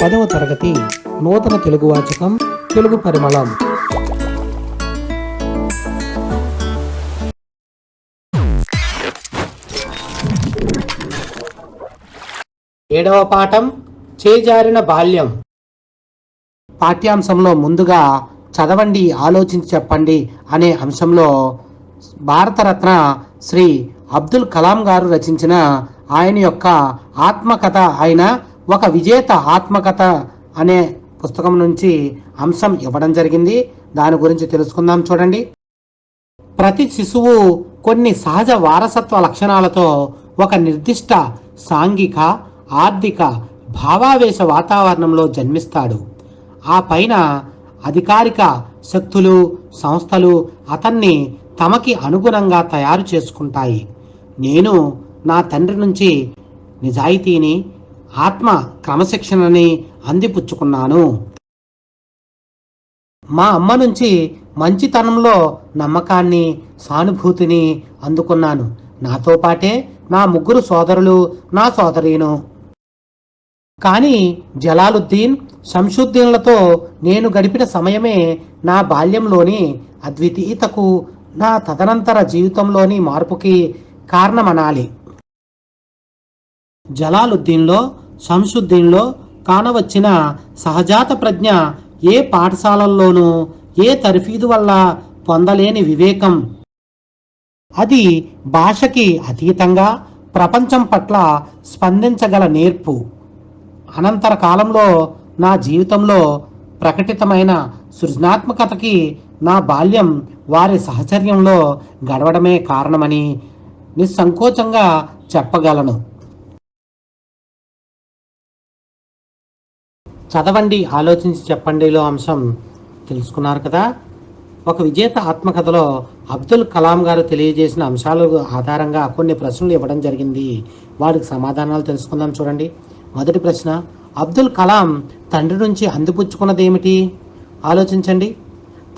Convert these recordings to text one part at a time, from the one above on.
పదవ తరగతి నూతన తెలుగు వాచకం తెలుగు పరిమళం. ఏడవ పాఠం చేజారిన బాల్యం. పాఠ్యాంశంలో ముందుగా చదవండి ఆలోచించి చెప్పండి అనే అంశంలో భారతరత్న శ్రీ అబ్దుల్ కలాం గారు రచించిన ఆయన యొక్క ఆత్మకథ అయిన ఒక విజేత ఆత్మకథ అనే పుస్తకం నుంచి అంశం ఇవ్వడం జరిగింది. దాని గురించి తెలుసుకుందాం చూడండి. ప్రతి శిశువు కొన్ని సహజ వారసత్వ లక్షణాలతో ఒక నిర్దిష్ట సాంఘిక ఆర్థిక భావావేశ వాతావరణంలో జన్మిస్తాడు. ఆ పైన అధికారిక శక్తులు సంస్థలు అతన్ని తమకి అనుగుణంగా తయారు చేసుకుంటాయి. నేను నా తండ్రి నుంచి నిజాయితీని ఆత్మ క్రమశిక్షణని అందిపుచ్చుకున్నాను. మా అమ్మ నుంచి మంచితనంలో నమ్మకాన్ని సానుభూతిని అందుకున్నాను. నాతో పాటే నా ముగ్గురు సోదరులు నా సోదరీను. కానీ జలాలుద్దీన్ శంషుద్దీన్లతో నేను గడిపిన సమయమే నా బాల్యంలోని అద్వితీయతకు నా తదనంతర జీవితంలోని మార్పుకి కారణమనాలి. జలాలుద్దీన్లో సంశుద్ధిలో కానవచ్చిన సహజాత ప్రజ్ఞ ఏ పాఠశాలల్లోనూ ఏ తర్ఫీదు వల్ల పొందలేని వివేకం. అది భాషకి అతీతంగా ప్రపంచం పట్ల స్పందించగల నేర్పు. అనంతర కాలంలో నా జీవితంలో ప్రకటితమైన సృజనాత్మకతకి నా బాల్యం వారి సహచర్యంలో గడవడమే కారణమని నిస్సంకోచంగా చెప్పగలను. చదవండి ఆలోచించి చెప్పండిలో అంశం తెలుసుకున్నారు కదా. ఒక విజేత ఆత్మకథలో అబ్దుల్ కలాం గారు తెలియజేసిన అంశాల ఆధారంగా కొన్ని ప్రశ్నలు ఇవ్వడం జరిగింది. వాటికి సమాధానాలు తెలుసుకుందాం చూడండి. మొదటి ప్రశ్న అబ్దుల్ కలాం తండ్రి నుంచి అందిపుచ్చుకున్నది ఏమిటి? ఆలోచించండి.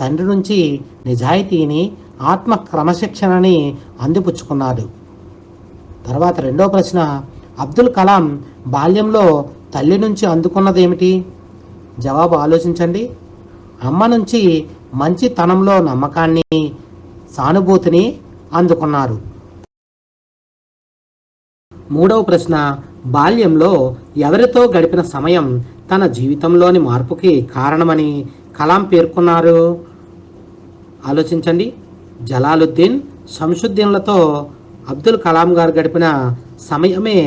తండ్రి నుంచి నిజాయితీని ఆత్మ క్రమశిక్షణని అందిపుచ్చుకున్నాడు. తర్వాత రెండో ప్రశ్న అబ్దుల్ కలాం బాల్యంలో తల్లి నుంచి అందుకున్నది ఏమిటి? జవాబు ఆలోచించండి. అమ్మ నుంచి మంచితనంలో నమ్మకాన్ని సానుభూతిని అందుకున్నారు. మూడవ ప్రశ్న బాల్యంలో ఎవరితో గడిపిన సమయం తన జీవితంలోని మార్పుకి కారణమని కలాం పేర్కొన్నారు? ఆలోచించండి. జలాలుద్దీన్ శంషుద్దీన్లతో అబ్దుల్ కలాం గారు గడిపిన సమయమే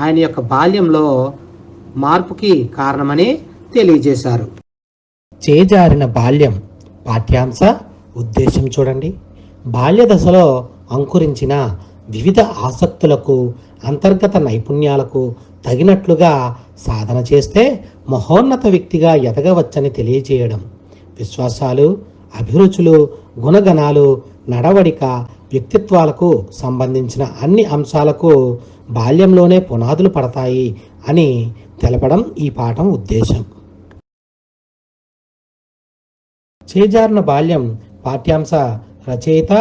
ఆయన యొక్క బాల్యంలో మార్పుకి కారణమని తెలియజేశారు. చేజారిన బాల్యం పాఠ్యాంశ ఉద్దేశం చూడండి. బాల్య దశలో అంకురించిన వివిధ ఆసక్తులకు అంతర్గత నైపుణ్యాలకు తగినట్లుగా సాధన చేస్తే మహోన్నత వ్యక్తిగా ఎదగవచ్చని తెలియజేయడం. విశ్వాసాలు అభిరుచులు గుణగణాలు నడవడిక వ్యక్తిత్వాలకు సంబంధించిన అన్ని అంశాలకు బాల్యంలోనే పునాదులు పడతాయి అని తెలపడం ఈ పాఠం ఉద్దేశం. చేజారిన బాల్యం పాఠ్యాంశ రచయిత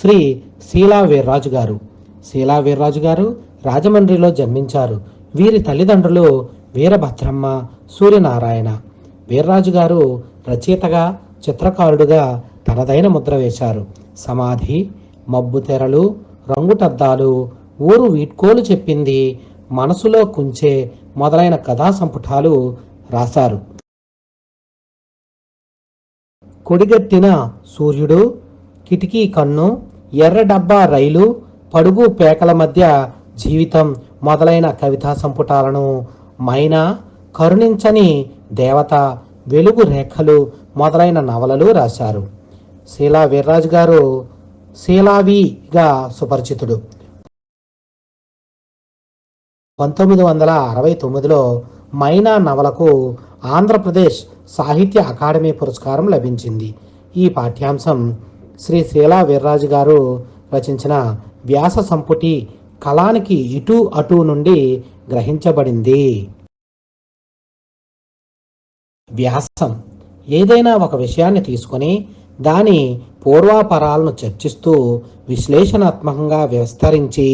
శ్రీ శీలా వీర్రాజు గారు. శీలా వీర్రాజు గారు రాజమండ్రిలో జన్మించారు. వీరి తల్లిదండ్రులు వీరభద్రమ్మ సూర్యనారాయణ. వీర్రాజు గారు రచయితగా చిత్రకారుడుగా తనదైన ముద్ర వేశారు. సమాధి మబ్బు తెరలు రంగుటద్దాలు ఊరు వీడ్కోలు చెప్పింది మనసులో కుంచే మొదలైన కథా సంపుటాలు రాశారు. కొడిగట్టిన సూర్యుడు కిటికీ కన్ను ఎర్ర డబ్బా రైలు పడుగు పేకల మధ్య జీవితం మొదలైన కవితా సంపుటాలను మైనా కరుణించని దేవత వెలుగు రేఖలు మొదలైన నవలలు రాశారు. శీలా వీర్రాజు గారు శీలావిగా సుపరిచితుడు. పంతొమ్మిది వందల అరవై తొమ్మిదిలో మైనా నవలకు ఆంధ్రప్రదేశ్ సాహిత్య అకాడమీ పురస్కారం లభించింది. ఈ పాఠ్యాంశం శ్రీ శీలా వీర్రాజు గారు రచించిన వ్యాస సంపుటి కళానికి ఇటు అటు నుండి గ్రహించబడింది. వ్యాసం. ఏదైనా ఒక విషయాన్ని తీసుకొని దాని పూర్వాపరాలను చర్చిస్తూ విశ్లేషణాత్మకంగా విస్తరించి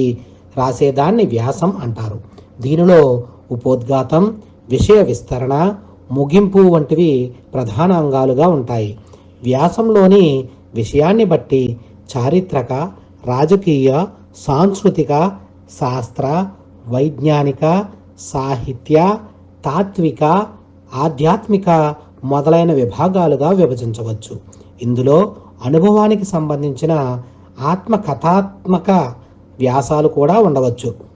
రాసేదాన్ని వ్యాసం అంటారు. దీనిలో ఉపోద్ఘాతం విషయ విస్తరణ ముగింపు వంటివి ప్రధాన అంగాలుగా ఉంటాయి. వ్యాసంలోని విషయాన్ని బట్టి చారిత్రక రాజకీయ సాంస్కృతిక శాస్త్ర వైజ్ఞానిక సాహిత్య తాత్విక ఆధ్యాత్మిక మొదలైన విభాగాలుగా విభజించవచ్చు. ఇందులో అనుభవానికి సంబంధించిన ఆత్మకథాత్మక వ్యాసాలు కూడా ఉండవచ్చు.